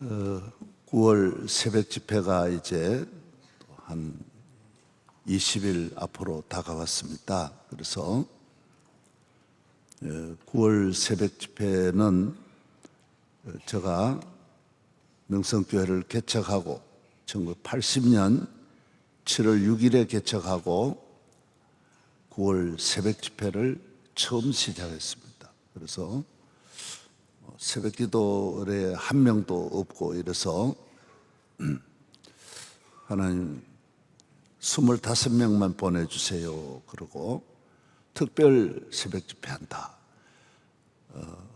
9월 새벽 집회가 이제 한 20일 앞으로 다가왔습니다. 그래서 9월 새벽 집회는 제가 명성교회를 개척하고 1980년 7월 6일에 개척하고 9월 새벽 집회를 처음 시작했습니다. 그래서 새벽 기도에 한 명도 없고 이래서 하나님 25명만 보내주세요. 그러고 특별 새벽 집회한다. 어,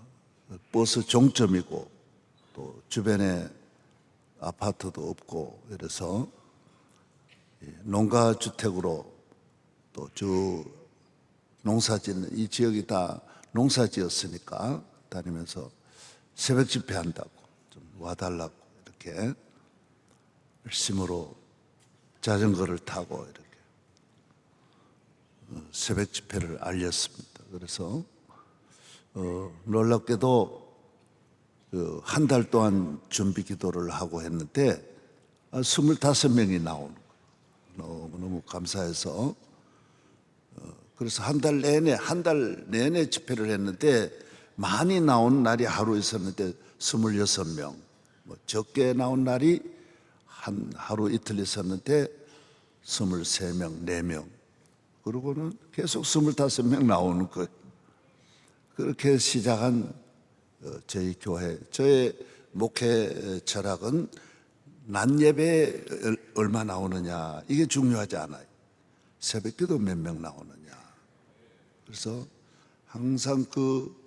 버스 종점이고 또 주변에 아파트도 없고 이래서 농가 주택으로 또주 농사 짓는 이 지역이 다 농사 지었으니까 다니면서 새벽 집회한다고 좀 와달라고 이렇게 열심으로 자전거를 타고 이렇게 어, 새벽 집회를 알렸습니다. 그래서 어, 놀랍게도 그 한 달 동안 준비 기도를 하고 했는데 아, 25명이 나오는 거예요. 너무너무 감사해서 어, 그래서 한 달 내내 한 달 내내 집회를 했는데 많이 나온 날이 하루 있었는데 26명 뭐 적게 나온 날이 한 하루 이틀 있었는데 23명, 4명 그러고는 계속 25명 나오는 거예요. 그렇게 시작한 어, 저희 교회, 저의 목회 철학은 낮 예배 얼마 나오느냐 이게 중요하지 않아요. 새벽 기도 몇 명 나오느냐. 그래서 항상 그 어,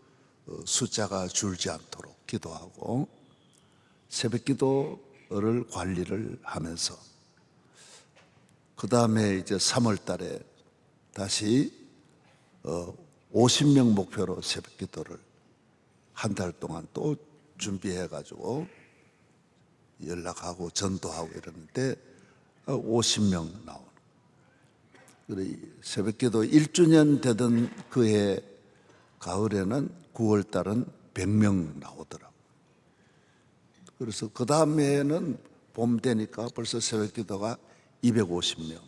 숫자가 줄지 않도록 기도하고 새벽 기도를 관리를 하면서 그 다음에 이제 3월 달에 다시 50명 목표로 새벽 기도를 한 달 동안 또 준비해 가지고 연락하고 전도하고 이러는데 50명 나오는. 그래 새벽 기도 1주년 되던 그해 가을에는 9월 달은 100명 나오더라고. 그래서 그 다음에는 봄 되니까 벌써 새벽 기도가 250명.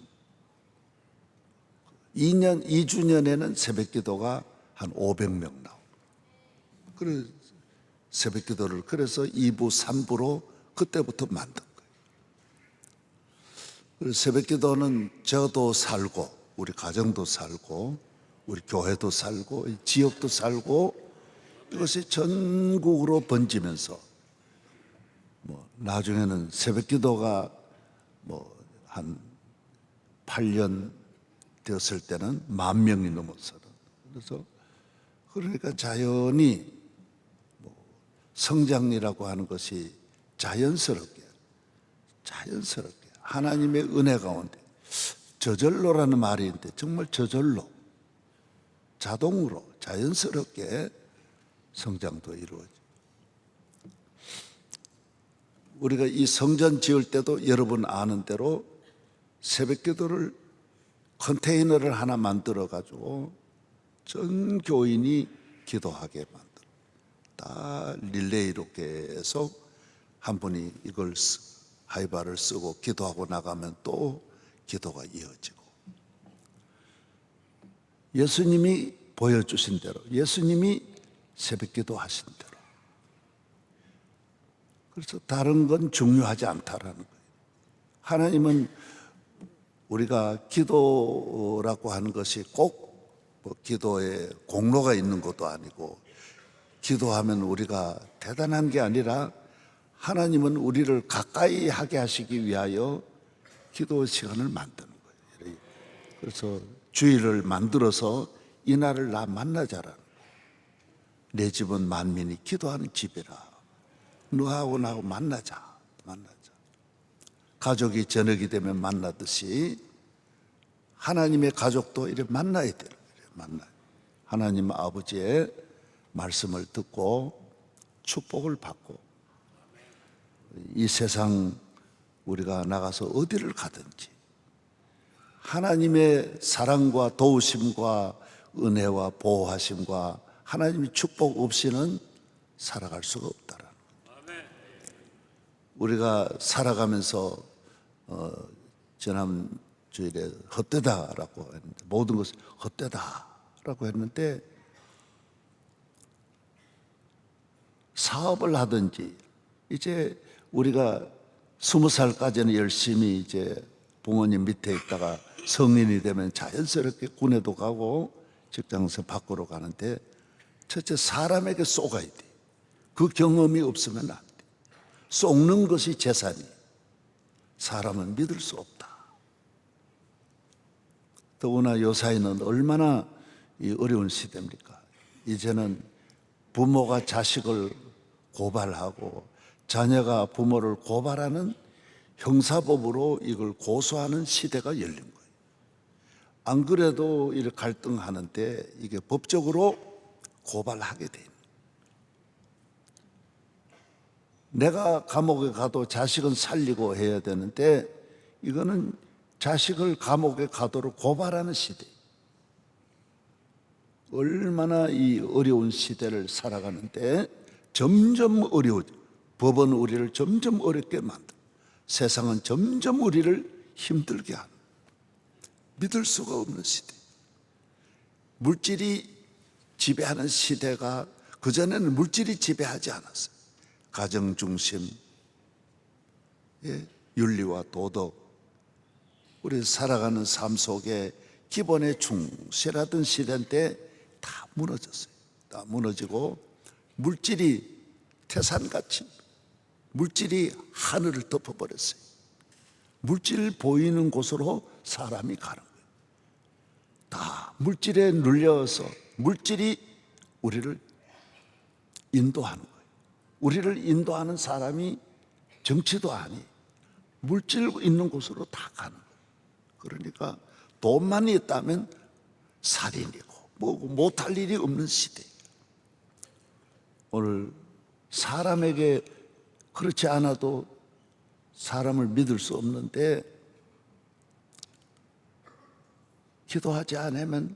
2년 2주년에는 새벽 기도가 한 500명 나오. 그래 새벽 기도를 그래서 2부 3부로 그때부터 만든 거예요. 그래서 새벽 기도는 저도 살고 우리 가정도 살고 우리 교회도 살고 이 지역도 살고 이것이 전국으로 번지면서 뭐 나중에는 새벽기도가 뭐 한 8년 되었을 때는 만 명이 넘었어요. 그래서 그러니까 자연히 뭐 성장이라고 하는 것이 자연스럽게 자연스럽게 하나님의 은혜 가운데 저절로라는 말이 있는데 정말 저절로 자동으로 자연스럽게 성장도 이루어져. 우리가 이 성전 지을 때도 여러분 아는 대로 새벽 기도를 컨테이너를 하나 만들어 가지고 전 교인이 기도하게 만들어. 다 릴레이로 계속 한 분이 이걸 쓰, 하이바를 쓰고 기도하고 나가면 또 기도가 이어지고. 예수님이 보여주신 대로, 예수님이 새벽 기도 하신 대로. 그래서 다른 건 중요하지 않다라는 거예요. 하나님은 우리가 기도라고 하는 것이 꼭 뭐 기도에 공로가 있는 것도 아니고 기도하면 우리가 대단한 게 아니라 하나님은 우리를 가까이 하게 하시기 위하여 기도 시간을 만드는 거예요. 그래서 주일을 만들어서 이날을 나 만나자라. 내 집은 만민이 기도하는 집이라. 너하고 나하고 만나자. 만나자. 가족이 저녁이 되면 만나듯이 하나님의 가족도 이렇게 만나야 돼요. 만나. 하나님 아버지의 말씀을 듣고 축복을 받고 이 세상 우리가 나가서 어디를 가든지 하나님의 사랑과 도우심과 은혜와 보호하심과 하나님의 축복 없이는 살아갈 수가 없다라는 우리가 살아가면서 어, 지난 주일에 헛되다라고 했는데 모든 것이 헛되다라고 했는데 사업을 하든지 이제 우리가 스무 살까지는 열심히 이제 부모님 밑에 있다가 성인이 되면 자연스럽게 군에도 가고 직장에서 밖으로 가는데 첫째 사람에게 쏘가야 돼. 그 경험이 없으면 안 돼. 속는 것이 재산이. 사람은 믿을 수 없다. 더구나 요사이는 얼마나 이 어려운 시대입니까? 이제는 부모가 자식을 고발하고 자녀가 부모를 고발하는 형사법으로 이걸 고소하는 시대가 열린 거예요. 안 그래도 이렇게 갈등하는데 이게 법적으로 고발하게 돼. 내가 감옥에 가도 자식은 살리고 해야 되는데 이거는 자식을 감옥에 가도록 고발하는 시대. 얼마나 이 어려운 시대를 살아가는데 점점 어려워져. 법은 우리를 점점 어렵게 만들. 세상은 점점 우리를 힘들게 하는. 믿을 수가 없는 시대. 물질이 지배하는 시대가 그전에는 물질이 지배하지 않았어요. 가정 중심, 예, 윤리와 도덕, 우리 살아가는 삶 속에 기본에 충실하던 시대인데 다 무너졌어요. 다 무너지고 물질이 태산같이 물질이 하늘을 덮어버렸어요. 물질 보이는 곳으로 사람이 가는. 다 물질에 눌려서 물질이 우리를 인도하는 거예요. 우리를 인도하는 사람이 정치도 아니 물질 있는 곳으로 다 가는 거예요. 그러니까 돈만 있다면 살인이고 뭐고 못할 일이 없는 시대. 오늘 사람에게 그렇지 않아도 사람을 믿을 수 없는데 기도하지 않으면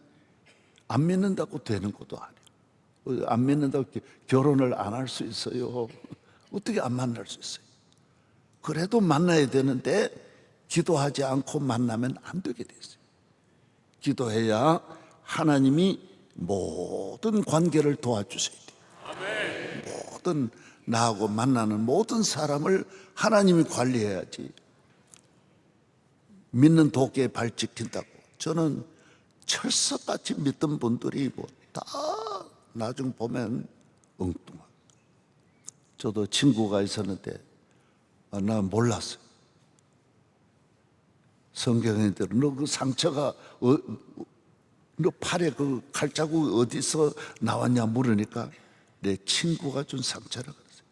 안 믿는다고 되는 것도 아니에요. 안 믿는다고 결혼을 안 할 수 있어요. 어떻게 안 만날 수 있어요? 그래도 만나야 되는데 기도하지 않고 만나면 안 되게 됐어요. 기도해야 하나님이 모든 관계를 도와주셔야 돼요. 모든 나하고 만나는 모든 사람을 하나님이 관리해야지. 믿는 도끼에 발 찍힌다고. 저는 철석같이 믿던 분들이 뭐다 나중 보면 엉뚱하. 저도 친구가 있었는데 아, 나 몰랐어요. 성경에 들어 너그 상처가 어, 너 팔에 그 칼자국 어디서 나왔냐 물으니까 내 친구가 준 상처라 그랬어요.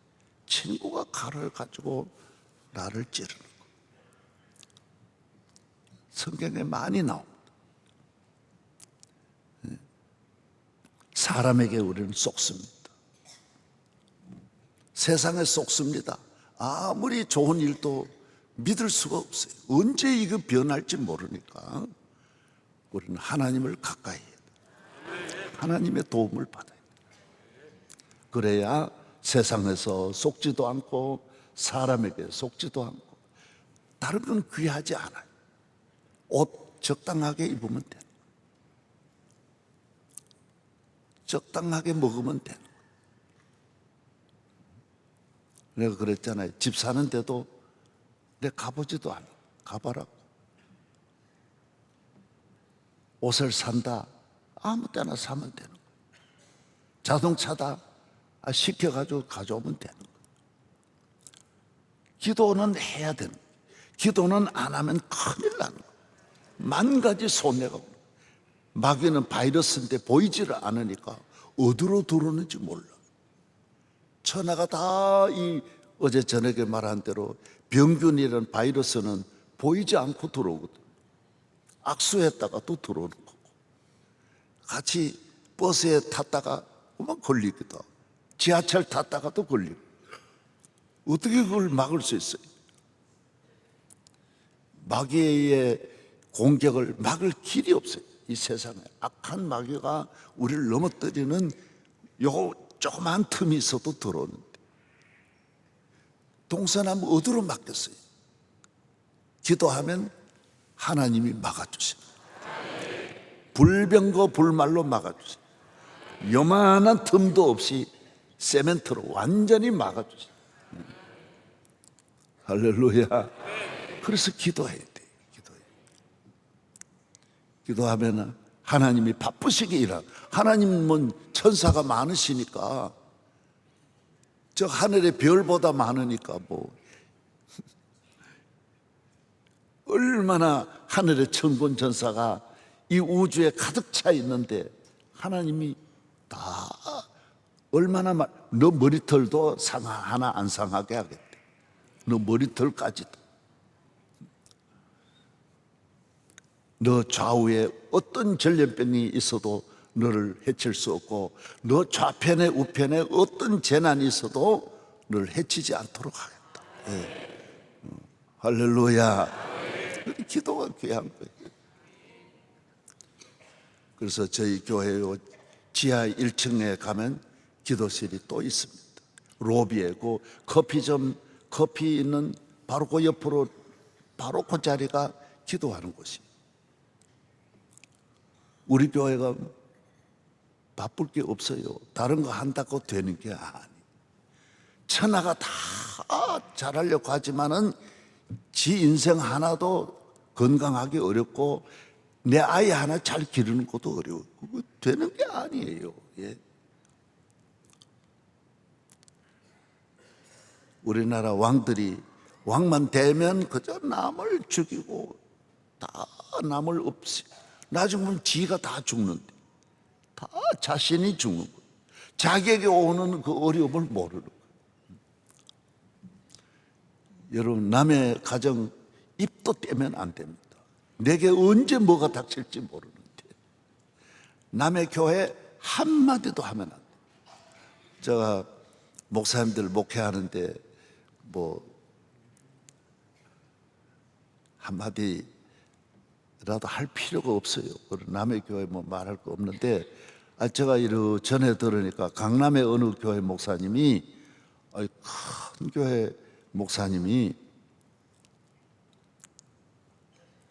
친구가 칼을 가지고 나를 찌르는 거. 성경에 많이 나옵니다. 사람에게 우리는 속습니다. 세상에 속습니다. 아무리 좋은 일도 믿을 수가 없어요. 언제 이거 변할지 모르니까 우리는 하나님을 가까이 해야 돼요. 하나님의 도움을 받아야 돼요. 그래야 세상에서 속지도 않고 사람에게 속지도 않고 다른 건 귀하지 않아요. 옷 적당하게 입으면 돼요. 적당하게 먹으면 돼요. 내가 그랬잖아요. 집 사는데도 내 가보지도 않아. 가봐라고. 옷을 산다. 아무 때나 사면 되는 거야. 자동차다. 아, 시켜가지고 가져오면 되는 거야. 기도는 해야 되는 거야. 기도는 안 하면 큰일 나는 거야. 만 가지 손해가. 마귀는 바이러스인데 보이지를 않으니까 어디로 들어오는지 몰라. 천하가 다 이 어제 저녁에 말한 대로 병균이라는 바이러스는 보이지 않고 들어오거든. 악수했다가 또 들어오는 거고. 같이 버스에 탔다가 그만 걸리기도 하고. 지하철 탔다가 또 걸리고. 어떻게 그걸 막을 수 있어요? 마귀의 공격을 막을 길이 없어요. 이 세상에 악한 마귀가 우리를 넘어뜨리는 요 조그만 틈이 있어도 들어오는데 동서남 어디로 맡겼어요? 기도하면 하나님이 막아주십니다. 불병거 불말로 막아주세요. 요만한 틈도 없이 세멘트로 완전히 막아주세요. 할렐루야. 그래서 기도해야 돼. 기도해. 기도하면 하나님이 바쁘시게 일하. 하나님은 천사가 많으시니까 저 하늘의 별보다 많으니까 뭐 얼마나 하늘의 천군 전사가 이 우주에 가득 차 있는데 하나님이 다 얼마나 말, 너 머리털도 상 하나 안 상하게 하겠대. 너 머리털까지도. 너 좌우에 어떤 전염병이 있어도 너를 해칠 수 없고 너 좌편에 우편에 어떤 재난이 있어도 너를 해치지 않도록 하겠다. 예. 어, 할렐루야. 기도가 귀한 거예요. 그래서 저희 교회 요 지하 1층에 가면 기도실이 또 있습니다. 로비에 그 커피점 커피 있는 바로 그 옆으로 바로 그 자리가 기도하는 곳이. 우리 교회가 바쁠 게 없어요. 다른 거 한다고 되는 게 아니. 천하가 다 잘하려고 하지만은 지 인생 하나도 건강하기 어렵고 내 아이 하나 잘 기르는 것도 어려워. 그거 되는 게 아니에요. 예. 우리나라 왕들이 왕만 되면 그저 남을 죽이고 다 남을 없이 나중에 보면 지가 다 죽는데 다 자신이 죽는 거예요. 자기에게 오는 그 어려움을 모르는 거예요. 여러분 남의 가정 입도 떼면 안 됩니다. 내게 언제 뭐가 닥칠지 모르는데 남의 교회 한마디도 하면 안 돼. 제가 목사님들 목회하는데 뭐 한마디 라도 할 필요가 없어요. 남의 교회 뭐 말할 거 없는데 아 제가 이러 전에 들으니까 강남의 어느 교회 목사님이 큰 교회 목사님이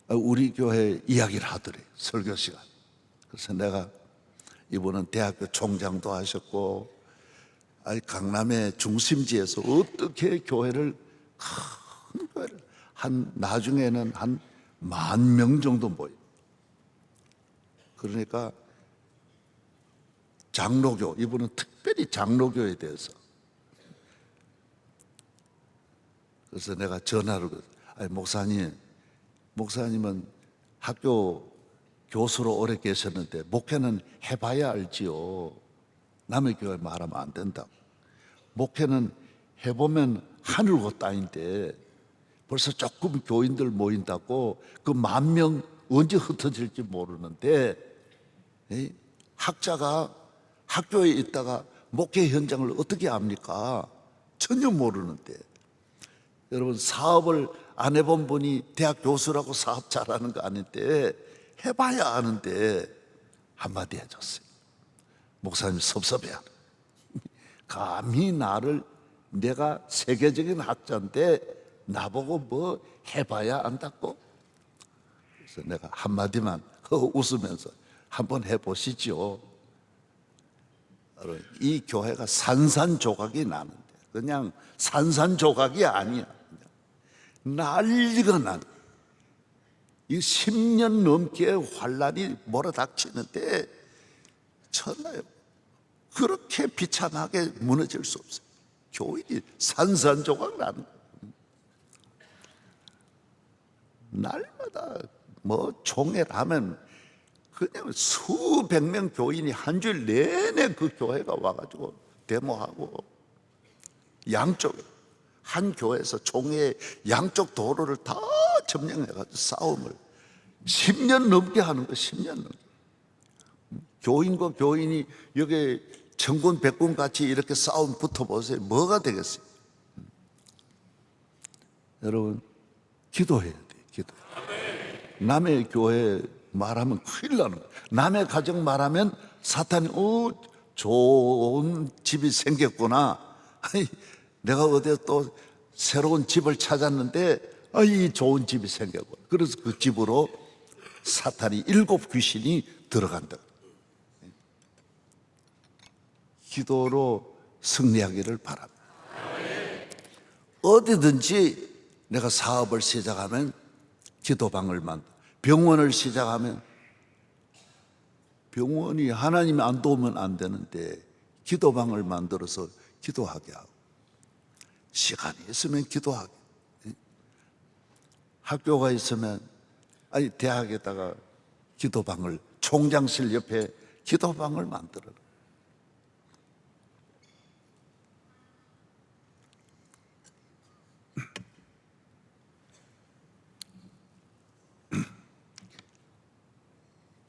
아, 우리 교회 이야기를 하더래 설교 시간. 그래서 내가 이분은 대학교 총장도 하셨고 아니 강남의 중심지에서 어떻게 교회를 큰 교회를 한 나중에는 한 만 명 정도 모여. 그러니까 장로교 이분은 특별히 장로교에 대해서 그래서 내가 전화를 걸- 아니 목사님 목사님은 학교 교수로 오래 계셨는데 목회는 해봐야 알지요. 남의 교회 말하면 안 된다고. 목회는 해보면 하늘과 땅인데 벌써 조금 교인들 모인다고 그 만 명 언제 흩어질지 모르는데 이 학자가 학교에 있다가 목회 현장을 어떻게 압니까? 전혀 모르는데 여러분 사업을 안 해본 분이 대학 교수라고 사업 잘하는 거 아닌데 해봐야 아는데 한마디 해줬어요. 목사님 섭섭해하는. 감히 나를 내가 세계적인 학자인데 나보고 뭐 해봐야 안다고? 그래서 내가 한마디만 웃으면서 한번 해보시죠. 이 교회가 산산조각이 나는데 그냥 산산조각이 아니야. 난리가 난. 이 10년 넘게 환란이 몰아닥치는데 천나요. 그렇게 비참하게 무너질 수 없어요. 교인이 산산조각 나는 거예요. 날마다 뭐 하면 그냥 수백 명 교인이 한 주일 내내 그 교회가 와가지고 데모하고 양쪽 한 교회에서 총회 양쪽 도로를 다 점령해가지고 싸움을 10년 넘게 하는 거 10년 넘게. 교인과 교인이 여기 천군 백군 같이 이렇게 싸움 붙어보세요. 뭐가 되겠어요? 여러분 기도해야 돼 기도 남의 교회 말하면 큰일 나는 거야 남의 가정 말하면 사탄이 어 좋은 집이 생겼구나 아니, 내가 어디 또 새로운 집을 찾았는데 아, 이 좋은 집이 생겼고 그래서 그 집으로 사탄이 일곱 귀신이 들어간다. 기도로 승리하기를 바랍니다. 어디든지 내가 사업을 시작하면 기도방을 만 병원을 시작하면 병원이 하나님이 안 도우면 안 되는데 기도방을 만들어서 기도하게 하고 시간이 있으면 기도하게 학교가 있으면 아니 대학에다가 기도방을 총장실 옆에 기도방을 만들어라.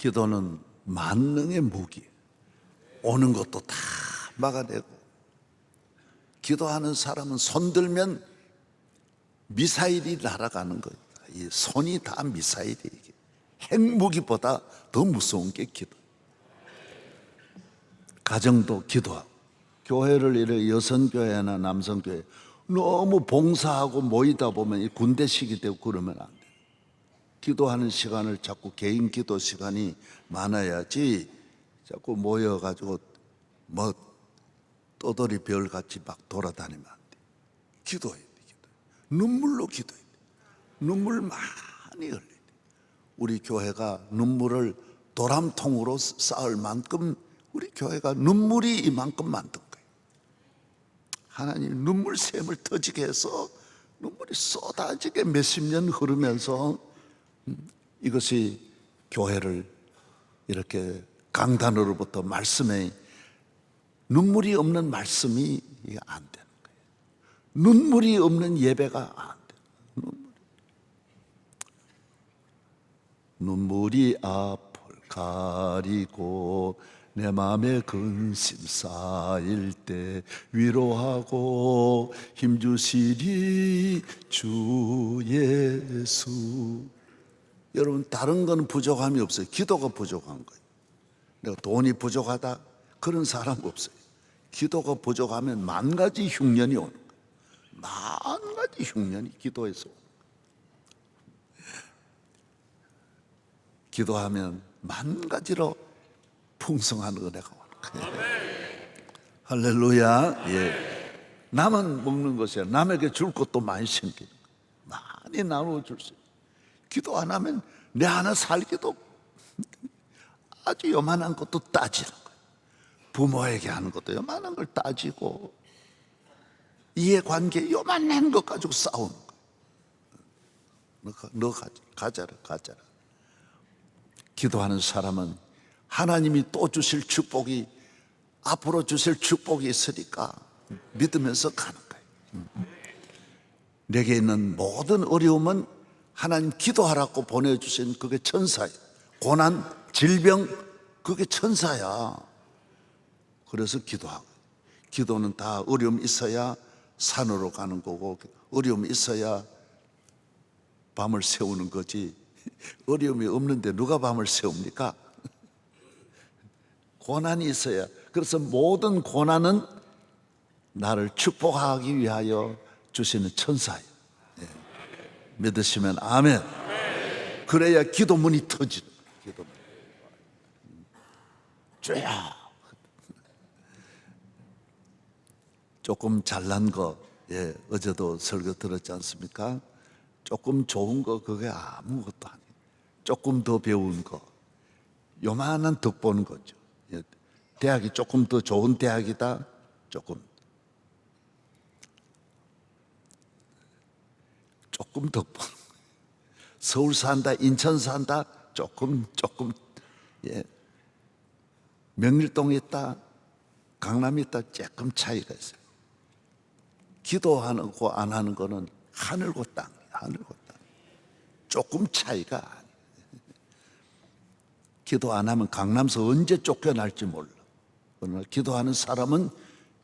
기도는 만능의 무기. 오는 것도 다 막아내고 기도하는 사람은 손 들면 미사일이 날아가는 거예요. 이 손이 다 미사일이 이게 핵무기보다 더 무서운 게 기도. 가정도 기도하고 교회를 이래 여성교회나 남성교회 너무 봉사하고 모이다 보면 이 군대식이 되고 그러면 안 돼. 기도하는 시간을 자꾸 개인 기도 시간이 많아야지 자꾸 모여가지고 뭐 떠돌이 별 같이 막 돌아다니면 안 돼. 기도해야 돼, 기도. 눈물로 기도해야 돼. 눈물 많이 흘려야 돼. 우리 교회가 눈물을 도람통으로 쌓을 만큼 우리 교회가 눈물이 이만큼 만든 거예요. 하나님 눈물 샘을 터지게 해서 눈물이 쏟아지게 몇십 년 흐르면서 음, 이것이 교회를 이렇게 강단으로부터 말씀에 눈물이 없는 말씀이 안 되는 거예요. 눈물이 없는 예배가 안 돼. 눈물이. 눈물이 앞을 가리고 내 마음에 근심 쌓일 때 위로하고 힘주시리 주 예수 여러분 다른 거는 부족함이 없어요. 기도가 부족한 거예요. 내가 돈이 부족하다. 그런 사람 없어요. 기도가 부족하면 만 가지 흉년이 오는 거예요. 만 가지 흉년이 거예요. 기도하면 만 가지로 풍성한 은혜가 오는 거예요. 할렐루야. 예. 남은 먹는 것이야. 남에게 줄 것도 많이 생기는 거예요. 많이 나누어 줄수 있어요 기도 안 하면 내 하나 살기도 아주 요만한 것도 따지는 거예요. 부모에게 하는 것도 요만한 걸 따지고 이해관계 요만한 것 가지고 싸우는 거예요. 너, 가자, 가자라, 가자라. 기도하는 사람은 하나님이 또 주실 축복이 앞으로 주실 축복이 있으니까 믿으면서 가는 거예요. 내게 있는 모든 어려움은 하나님 기도하라고 보내주신 그게 천사예요. 고난, 질병, 그게 천사야. 그래서 기도하고. 기도는 다 어려움 있어야 산으로 가는 거고, 어려움 있어야 밤을 세우는 거지. 어려움이 없는데 누가 밤을 세웁니까? 고난이 있어야. 그래서 모든 고난은 나를 축복하기 위하여 주시는 천사예요. 예. 믿으시면 아멘. 그래야 기도문이 터지는 기도문. 쫙. 조금 잘난 거, 예, 어제도 설교 들었지 않습니까? 조금 좋은 거, 그게 아무것도 아니에요. 조금 더 배운 거, 요만한 덕 보는 거죠. 예, 대학이 조금 더 좋은 대학이다, 조금. 조금 더. 서울 산다, 인천 산다, 조금, 조금, 예. 명일동에 있다, 강남에 있다, 조금 차이가 있어요. 기도하는 거 안 하는 거는 하늘과 땅, 하늘과 땅. 조금 차이가 아니에요. 기도 안 하면 강남서 언제 쫓겨날지 몰라. 그러나 기도하는 사람은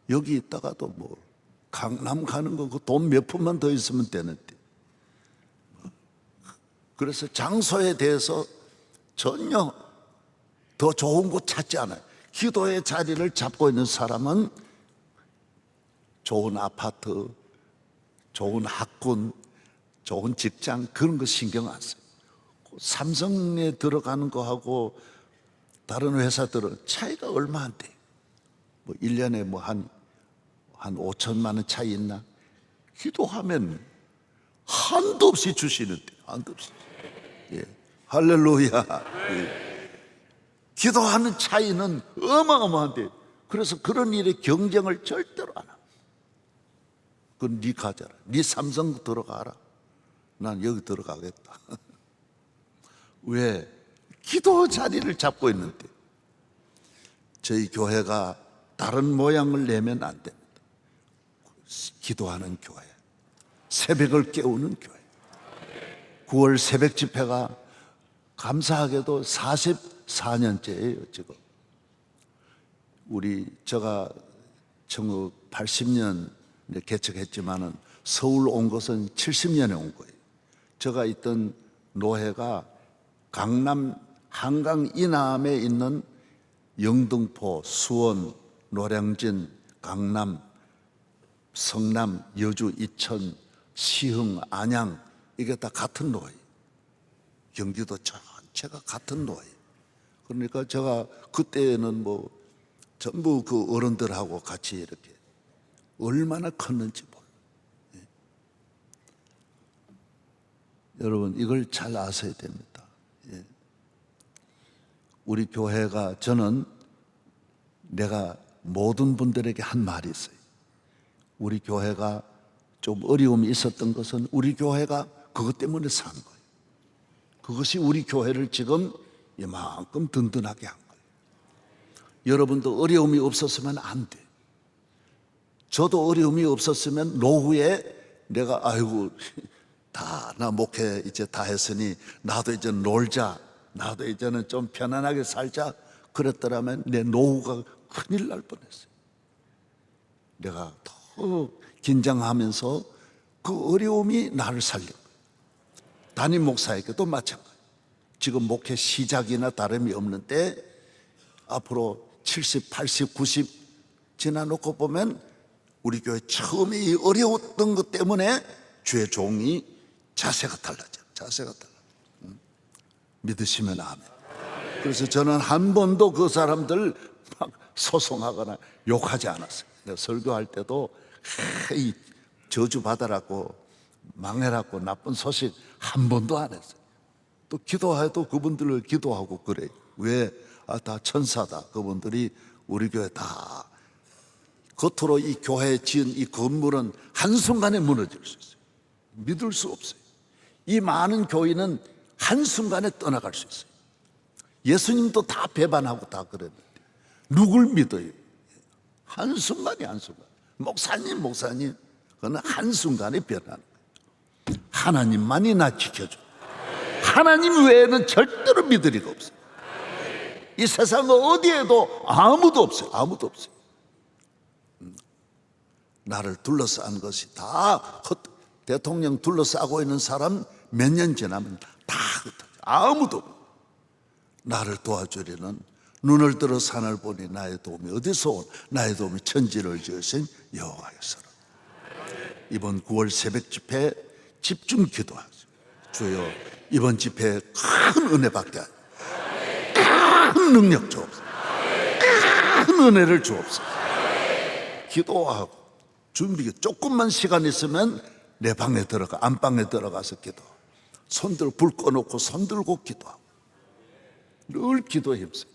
여기 있다가도 뭐 강남 가는 거 그 돈 몇 푼만 더 있으면 되는데. 그래서 장소에 대해서 전혀 더 좋은 곳 찾지 않아요. 기도의 자리를 잡고 있는 사람은 좋은 아파트, 좋은 학군, 좋은 직장 그런 거 신경 안 써요. 삼성에 들어가는 거하고 다른 회사들은 차이가 얼마 안 돼. 뭐 1년에 뭐 한 한 5천만 원 차이 있나? 기도하면 한도 없이 주시는데 한도 없이. 예. 할렐루야. 예. 기도하는 차이는 어마어마한데 그래서 그런 일에 경쟁을 절대로 안 합니다. 그건 네 가져라. 네 삼성 들어가라. 난 여기 들어가겠다. 왜? 기도 자리를 잡고 있는데 저희 교회가 다른 모양을 내면 안 됩니다. 기도하는 교회, 새벽을 깨우는 교회. 9월 새벽 집회가 감사하게도 44년째예요, 지금. 우리 제가 1980년 개척했지만은 서울 온 것은 70년에 온 거예요. 제가 있던 노회가 강남 한강 이남에 있는 영등포, 수원, 노량진, 강남, 성남, 여주, 이천, 시흥, 안양 이게 다 같은 노예. 경기도 전체가 같은 노예. 그러니까 제가 그때는 뭐 전부 그 어른들하고 같이 이렇게 얼마나 컸는지 몰라. 예. 여러분 이걸 잘 아셔야 됩니다. 예. 우리 교회가 저는 내가 모든 분들에게 한 말이 있어요. 우리 교회가 좀 어려움이 있었던 것은 우리 교회가 그것 때문에 산 거예요. 그것이 우리 교회를 지금 이만큼 든든하게 한 거예요. 여러분도 어려움이 없었으면 안 돼. 저도 어려움이 없었으면 노후에 내가 아이고 다 나 목회 이제 다 했으니 나도 이제 놀자. 나도 이제는 좀 편안하게 살자. 그랬더라면 내 노후가 큰일 날 뻔했어요. 내가 더 긴장하면서 그 어려움이 나를 거예요. 담임 목사에게도 마찬가지. 지금 목회 시작이나 다름이 없는데 앞으로 70, 80, 90 지나놓고 보면 우리 교회 처음에 이 어려웠던 것 때문에 주의 종이 자세가 달라져. 자세가 달라. 응? 믿으시면 아멘. 그래서 저는 한 번도 그 사람들 막 소송하거나 욕하지 않았어요. 설교할 때도 이 저주 받아라고 망해라고 나쁜 소식 한 번도 안 했어요. 또 기도해도 그분들을 기도하고 그래요. 왜? 아, 다 천사다. 그분들이 우리 교회 다 겉으로 이 교회에 지은 이 건물은 한순간에 무너질 수 있어요. 믿을 수 없어요. 이 많은 교인은 한순간에 떠나갈 수 있어요. 예수님도 다 배반하고 다 그랬는데 누굴 믿어요? 한순간이 한순간. 목사님, 목사님. 그거는 한순간에 변하는. 하나님만이 나 지켜줘. 하나님 외에는 절대로 믿을 리가 없어요. 이 세상 어디에도 아무도 없어요. 아무도 없어요. 음. 나를 둘러싼 것이 다 헛, 대통령 둘러싸고 있는 사람 몇 년 지나면 다. 아무도 없어요. 나를 도와주리는 눈을 들어 산을 보니 나의 도움이 어디서 온 나의 도움이 천지를 지으신 여호와였어라. 이번 9월 새벽 집회 집중 기도하세요. 주여 이번 집회 큰 은혜 받게 하소서. 큰 능력 주옵소서. 큰 은혜를 주옵소서. 기도하고 준비 조금만 시간 있으면 내 방에 들어가 안방에 들어가서 기도. 손들 불 꺼놓고 손 들고 기도하고 늘 기도에 힘써요.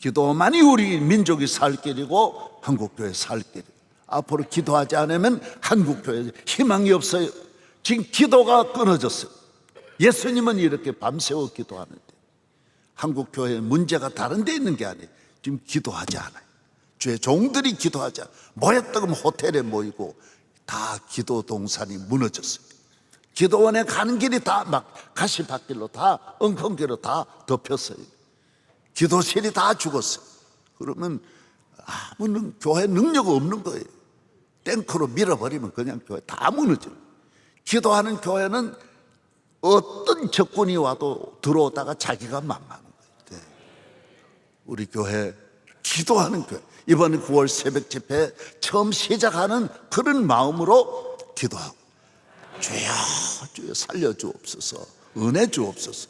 기도만이 우리 민족이 살 길이고 한국교회 살 길이. 앞으로 기도하지 않으면 한국교회 희망이 없어요. 지금 기도가 끊어졌어요. 예수님은 이렇게 밤새워 기도하는데 한국 교회 문제가 다른 데 있는 게 아니에요. 지금 기도하지 않아요. 주의 종들이 기도하지. 모였다면 호텔에 모이고 다 기도 동산이 무너졌어요. 기도원에 가는 길이 다 막 가시밭길로 다 엉겅기로 다 덮였어요. 기도실이 다 죽었어요. 그러면 아무 능, 교회 능력 없는 거예요. 탱크로 밀어버리면 그냥 교회 다 무너져요. 기도하는 교회는 어떤 적군이 와도 들어오다가 자기가 망하는 거예요. 네. 우리 교회 기도하는 교회. 이번 9월 새벽 집회 처음 시작하는 그런 마음으로 기도하고 주여 주여 살려 주옵소서 은혜 주옵소서